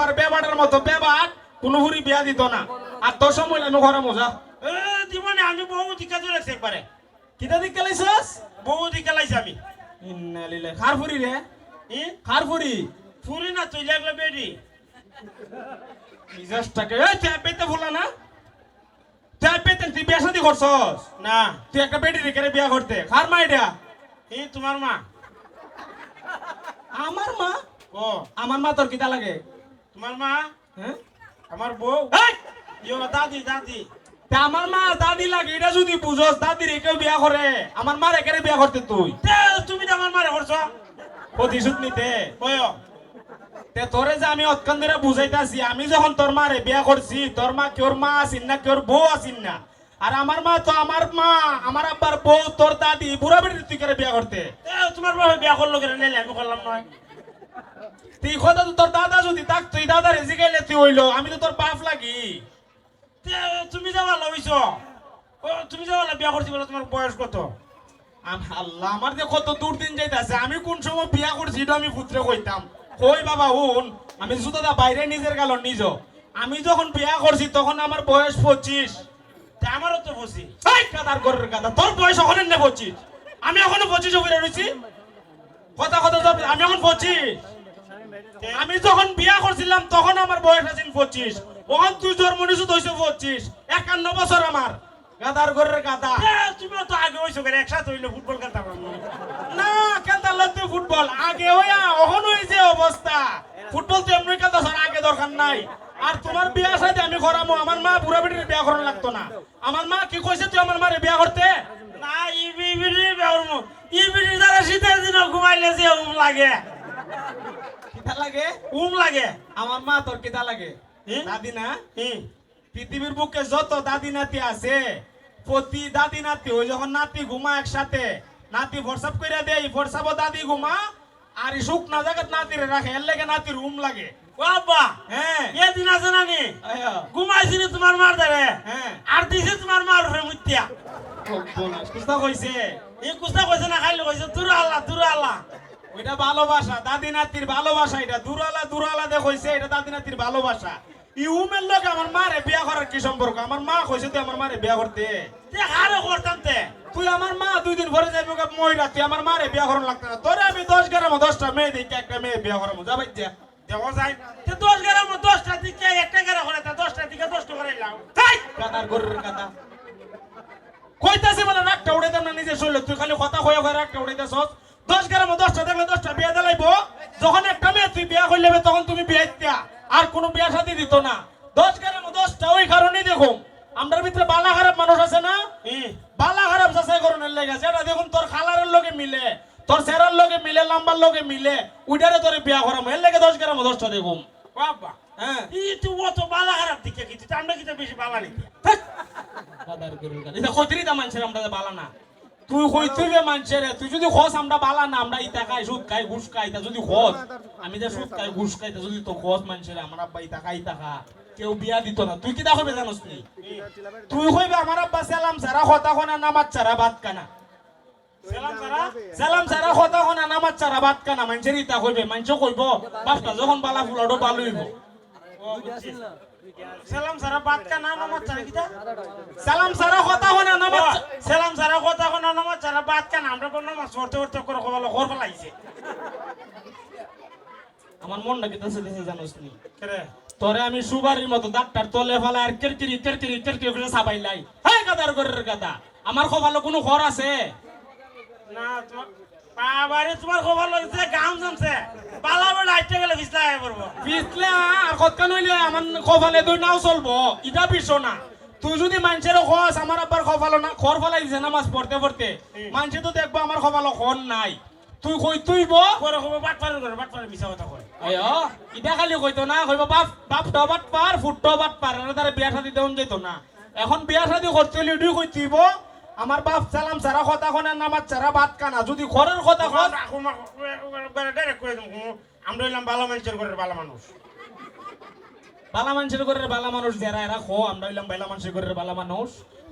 আবার বেবাটার মতো বেবাট কোনো হুরি বিয়া দিত না। আর তোর সময় আমি ঘরে মজা। এ দিবনে আমি বহু দিকা লাগছে একবারে। কিতা দিক গেলাইছস বহু দিকা লাইছে আমি। খার ফুরি রে? ই? খার ফুরি না তুই লাগলে বেডি। মিজাজটাকে এই তুই পেতে ভুলা না? তুই পেতে তুই বিয়া শাদি করছস? না। তুই একটা বেটি রেখে বিয়া করতে। খার মা এটা? ই তোমার মা। আমার মা? ও। আমার মা তোর কিতা লাগে? তোমার মা? হ্যাঁ? আমার বউ! ইয়ো দাদি দাদি। তে আমার মা দাদি লাগে এটা যদি বুঝস দাদি রেখে বিয়া করে। আমার মা রেখে বিয়া করতে তুই। তুমি তো আমার মারে করছ। প্রতিশোধ নিতে ওয় তে তোরে যে আমি অতক্ষণ ধরে বুঝাইতাছি আমি যখন তোর মারে বিয়া করছি তোর মা কেউর মা আসিন না কেউর বউ আসিন না? আর আমার মা তো আমার মা আমার আব্বার বউ তোর দাদি বুড়া বেটি তুই করে বিয়া করতে? তে তোমার বাবা বিয়া করল কেন আমি করলাম নয়। তুই কথা তো তোর দাদা যদি থাক তুই দাদা রেজি গাইলে তুই হইল, আমি তো তোর বাপ লাগি। তুমি যাওয়া লইছো ও, তুমি যাওয়া বিয়া করছি বলে তোমার বয়স কত? আল্লাহ আমার যে কত দূর দিন যাইতাছে, আমি কোন সময় বিয়া করছি এটা আমি পুত্রে কইতাম। কই বাবা হুন আমি জুতাদা বাইরে নিজের গালর নিজ। আমি যখন বিয়া করছি, তখন আমার বয়স পঁচিশ। আমারও তো বসি এই কাদার গরের কাদা, তোর বয়স ওখানে নে পঁচিশ। আমি এখনও পঁচিশ উপরে রয়েছি কথা কথা, আমি এখন পঁচিশ। আমি যখন বিয়া করছিলাম তখন আমার বয়স আছে পঁচিশ। ওখান তুই জন্ম নিছু হয়েছে পঁচিশ। একান্ন বছর আমার। গাদার ঘরের গাদা। তুমি তো আগে হইছো কেন? একসাথে হইলে ফুটবল খেলতাম। না খেলতে তুই ফুটবল। আগে হইয়া অহন হয়েছে অবস্থা। ফুটবল তো এমনি খেলতে স্যার আগে দরকার নাই। আর তোমার বিয়া সাথে আমি করামো আমার মা বুড়া বেটির বিয়া করানো লাগতো না। আমার মা কি কইছে তুই আমার মারে বিয়া করতে? না ইবি ইবিডি বিয়া করব ইবিডি দ্বারা শীতের দিন ঘুমাইলে যে লাগে। কিতা লাগে? উম লাগে। আমার মা তোর কিতা লাগে? দাদি না? পৃথিবীর বুকে যত দাদি নাতি আছে প্রতি দাদি নাতি ওই যখন নাতি ঘুমা একসাথে নাতি ফরসাপ কইরা দেয় ফরসাপ দাদি ঘুমা আর শুক না জায়গাত নাতিরে রাখে এর লেগে নাতির রুম লাগে। ও আব্বা হ্যাঁ। এদিন আছে না ঘুমাইছিনি তোমার মার দ্বারে হ্যাঁ। আর দিছে তোমার মার উপরে মুত্যা কুস্তা কইছে? এই কুস্তা কইছে না খাইলে কইছে দূর আল্লাহ দূর আল্লাহ। ওইটা ভালোবাসা দাদি নাতির ভালোবাসা এটা। দূরালা দূরালা দে কইছে এটা দাদি নাতির ভালোবাসা। ই উমের লোক আমার মারে বিয়া করার কি সম্পর্ক? আমার মা কইছে তুই আমার মারে বিয়া করতে। হারে করতাম তে। তুই আমার মা দুই দিন পরে যাবি মহিলা তুই আমার মারে বিয়া করার লাগতো না। তোরে আমি দশ গ্রাম দশটা মেয়ে দেখি একটা মেয়ে বিয়া করাবো যাবাই যা দেখো যাই তে দশ গ্রাম দশটা দিকে একটা গ্রাম করে তা দশটা দিকে দশটা করে লাও। তাই কাদার গরুর কাদা কইতাছে বলে রাগটা উড়াইতাম না নিজে শরীরে তুই খালি কথা কয়ে কয়ে রাগটা উড়াইতাছস। দশ গ্রামে দশটা দেখলে দশটা বিয়া দিলাইব যখন একটা মেয়ে তুই বিয়া করলে তখন তুমি বিয়া দিতা। আর কোনো বিয়া সাথে দিত না। দশ গ্রামে দশটা ওই কারণেই দেখুন আমরার ভিতরে বালা খারাপ মানুষ আছে না? বালা খারাপ যাচাই করণের লেগে যেটা দেখুন তোর খালারের লগে মিলে তোর সেরার লগে মিলে লাম্বার লগে মিলে উইটারে তোর বিয়া করাম এর লেগে দশ গ্রামে দশটা দেখুন। ও আব্বা হ্যাঁ ই তুই অত বালা খারাপ দিকে কি আমরা কিন্তু বেশি বালা নাকি কাদার গরুর গাড়ি। এটা কইতেরই তা মানুষের আমরা বালা না? তুই কইতে বে মানুষের তুই যদি খোস আমরা বালা না আমরা ইতা খাই সুদ খাই ঘুষ খাই তা যদি খোস আমি যে সুদ খাই ঘুষ খাই তা যদি তো খোস মানুষের আমার আব্বা ইতা খাই ইতা খা। কেউ বিয়া দিত না। তুই কিতা কইবে জানোস নি তুই কইবে আমার আব্বা সালাম সারা কথা কোনা নামাজ সারা ভাত কানা সালাম সারা? সালাম সারা কথা কোনা নামাজ সারা ভাত কানা মানুষের ইতা কইবে মানুষ কইব বাপটা যখন বালা ফুলাডো ও সালাম সারা বাদ কা না নামাজ সারা কিতা সালাম সারা কথা কোনা নামাজ সালাম কোন না আমরা কোন নামাজ পড়তে পড়তে করে কবালো ঘর ফলাইছে। আমার মনটা কিতাছে দেশে জানোস নি? তোরে আমি সুবারির মতো ডাক্তার তলে ফেলা আর কিরকিরি কিরকিরি কিরকিরি করে সাবাইলাই হ্যাঁ গাদার গরের গাদা আমার খোফালো কোনো ঘর আছে? না তোমার বাবারে তোমার খবর লাগছে গাম জমছে বালা বড় আইতে গেলে বিছলা আয় পড়ব। পিছলে আর কতক্ষণ হইলে আমার খোফালে দুই নাও চলবো? ইটা পিছো না। তুই যদি মানুষের খস আমার আব্বার খোফালো না খর ফেলাই দিছে নামাজ পড়তে পড়তে মানুষে তো দেখব আমার খোফালো খন নাই তুই কই তুই বো করে খবর বাট পারে করে বাট পারে মিছা কথা কয় আয় ইটা খালি কইতো না কইব বাপ বাপ তো বাট পার ফুট বাট পার আর তার বিয়া শাদি দেউন যেত না এখন বিয়া শাদি করতে হলে এটাই কইতিব আমার বাপ সালাম সারা কথা কোনা নামাজ সারা ভাত কানা যদি ঘরের কথা দেবো আমরা হইলাম ভালো মানুষের ঘরের ভালো মানুষ বালা মানুষের ঘরের বালা মানুষ যারা, এরা খো আমরা হইলাম বালা মানুষের ঘরের বালা মানুষ।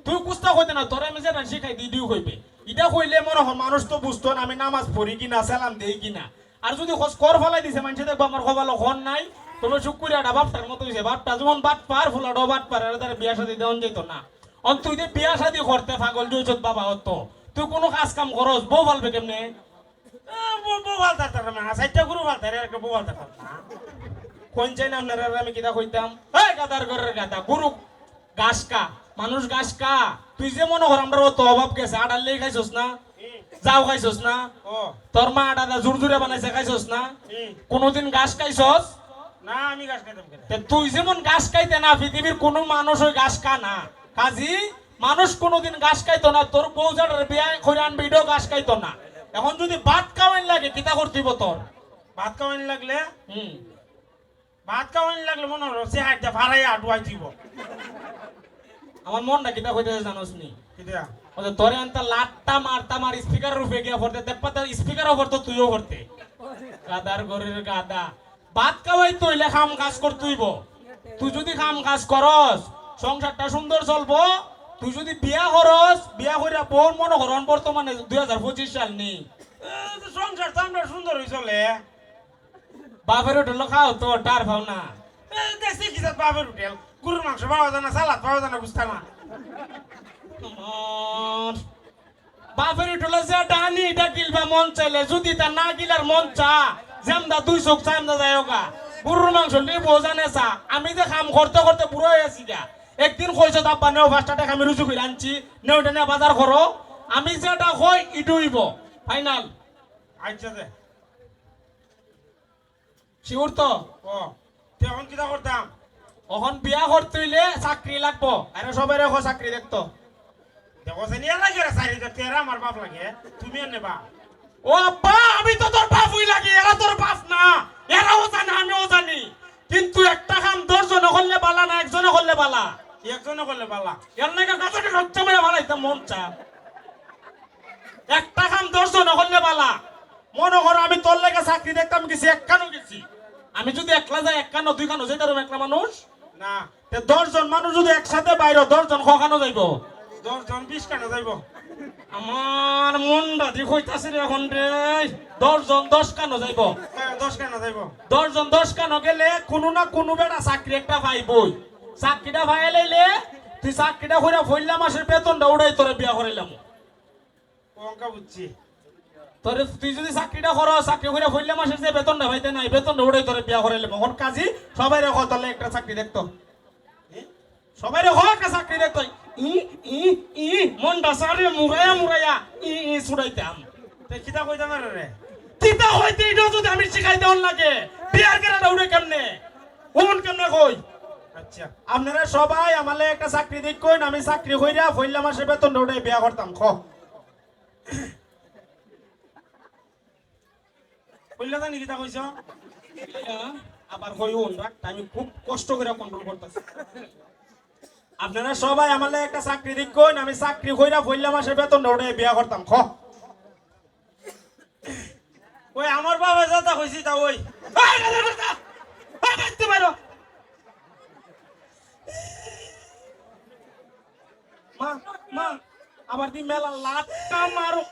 তুই কুস্তা কইতে না, তোরা আমি যেটা শিখাই দি দিও কইবে। এটা কইলে মনে হয় মানুষ তো বুঝতো না, আমি নামাজ পড়ি কিনা, সালাম দেই কিনা। আর যদি খোঁজ কর ফলাই দিছে, মানুষে দেখব আমার খবালো খন নাই। তবে শুকুরিয়াটা বাপটার মতো হয়েছে বাপটা যেমন বাট পার, ফুলাটাও বাট পার, এর দ্বারা বিয়া শাদি দেওয়া যেত না। অন তুই যে বিয়া শাদি করতে পাগল জয়চত বাবা হতো। তুই কোনো কাজ কাম করস, বউ বলবে কেমনে? বউ ভালতা তার না সাইডটা গুরু ভালতা রে একটা বউ ভালতা না। কোন চাই না আপনারা আমি কিতা কইতাম? এই গাদার ঘরের গাদা গুরু গাছ কা মানুষ গাছ কা। তুই যে মনে কর আমরা তো অভাব গেছে আডার লেগে খাইছস না? যাও খাইছস না? তোর মা আডা জোর জোরে বানাইছে খাইছস না। কোনোদিন গাছ খাইছস? না আমি গাছ খাইতাম তুই যেমন গাছ খাইতে না পৃথিবীর কোনো মানুষ ওই গাছ খা না। কাজী মানুষ কোনোদিন গাছ খাইতো না তোর বউ যার বিয়া করে আনবি এটাও গাছ খাইতো না। এখন যদি ভাত খাওয়াইন লাগে কিতা করতিব তোর? ভাত খাওয়ানি লাগলে? হুম। ভাত খাওয়ানি লাগলে মনে হলো সে হাইটা ভাড়াই আডুয়াই দিব। আমার মনটা কিতা কইতে জানোস নি কিটা ওদের তোরে আনতা লাটটা মারতা মার স্পিকার রূপে গিয়া পড়তে তেপ্পাতে স্পিকারও পড়তো তুইও করতে গাদার ঘরের গাদা। ভাত খাওয়াই তৈলে খাম কাজ করতেইব। তুই যদি খাম কাজ করস সংসারটা সুন্দর চলবো। তুই যদি বিয়া করস বিয়া কইরা বোন মনে করন বর্তমানে দুই হাজার পঁচিশ সাল নি সংসার আমরা সুন্দর হয়ে চলে। বাপের হোটেল খাও তো টার ভাও না। দেখছি কি বাপের হোটেল গরুর মাংস পাওয়া যায় না সালাদ পাওয়া যায় না বুঝতে না। বাপের হোটেলে যে ডানি এটা গিলবা মন চাইলে যদি তা না গিলার মন চা যেমদা দুই চোখ চাইমদা যায় গা গরুর মাংস নিয়ে বোঝানে চা। আমি যে কাম করতে করতে বুড়ো হয়ে আছি গা। একদিন কইছো তাপ্পা নেও পাঁচটা টাকা আমি রুজু করে আনছি। নেও এটা বাজার করো। আমি যেটা কই ইটু হইব ফাইনাল আচ্ছা শিউর তো ও এখন কিটা করতাম এখন বিয়া করতে হইলে চাকরি লাগবো। আরে সবাই রেখো চাকরি দেখতো। দেখো সে নিয়ে লাগে রে সারি তেরা আমার বাপ লাগে। তুমি এনে বা ও আব্বা আমি তো তোর বাপ হই লাগি এরা তোর বাপ না। এরাও জানে আমিও জানি। কিন্তু একটা কাম দশজনে করলে বালা না একজনে করলে বালা একজনে করলে পালা? এর নাকি গাছকে রক্ত মেরে বালাইতে মন চা। একটা কাম দশজনে করলে বালা মনে করো আমি তোর লেগে চাকরি দেখতাম গেছি একখানো গেছি আমি যদি একলা যাই একখানো দুই খানো যেতে পারব একলা মানুষ? না। তে দশজন মানুষ যদি একসাথে বাইরে দশজন কখানো যাইব? দশ জন বিশ কেন যাইব। আমার মনটা দি কইতাছে রে এখন রে দশজন দশ কানো যাইব? হ্যাঁ, দশ কেন যাইব। দশজন দশ কানো গেলে কোনো না কোনো বেটা চাকরি একটা পাইবই। চাকরিটা পাই লাইলে তুই চাকরিটা করে ফইলা মাসের বেতনটা উড়াই তোরে বিয়া করাইলাম। অঙ্কা বুঝছি। তোরে তুই যদি চাকরিটা করো চাকরি করে ফইলা মাসের যে বেতনটা পাইতে নাই বেতনটা উড়াই তোরে বিয়া করাইলাম এখন কাজী, সবাই রেখো তাহলে একটা চাকরি দেখতো? সবাই রেখো, একটা চাকরি দেখতো। ই ই ই, মনটা সারে মুরাইয়া মুরাইয়া ই ই, ছুড়াইতাম। তে কিতা কইতাম রে চিন্তা হইতে এটাও যদি আমি শিখাই দেওয়ার লাগে, বিয়ার কেনাটা উড়ে কেমনে? ওমন কেমনে কই? আচ্ছা আপনারা সবাই আমালে একটা চাকরি দিক কইন আমি চাকরি কইরা ফইলা মাসের বেতন উঠে বিয়া করতাম, খ। কইলা জানি কিতা কইছ? আবার রাখটা আমি খুব কষ্ট করে কন্ট্রোল করতেছি। আপনারা সবাই আমালে একটা চাকরি দিক কইন, আমি চাকরি কইরা ফইলা মাসের বেতন উঠে বিয়া করতাম, খ। ওই আমার বাবা যাতা কইছি তা ওই। মা মা, আবার দি মেলা লাটটা মারো।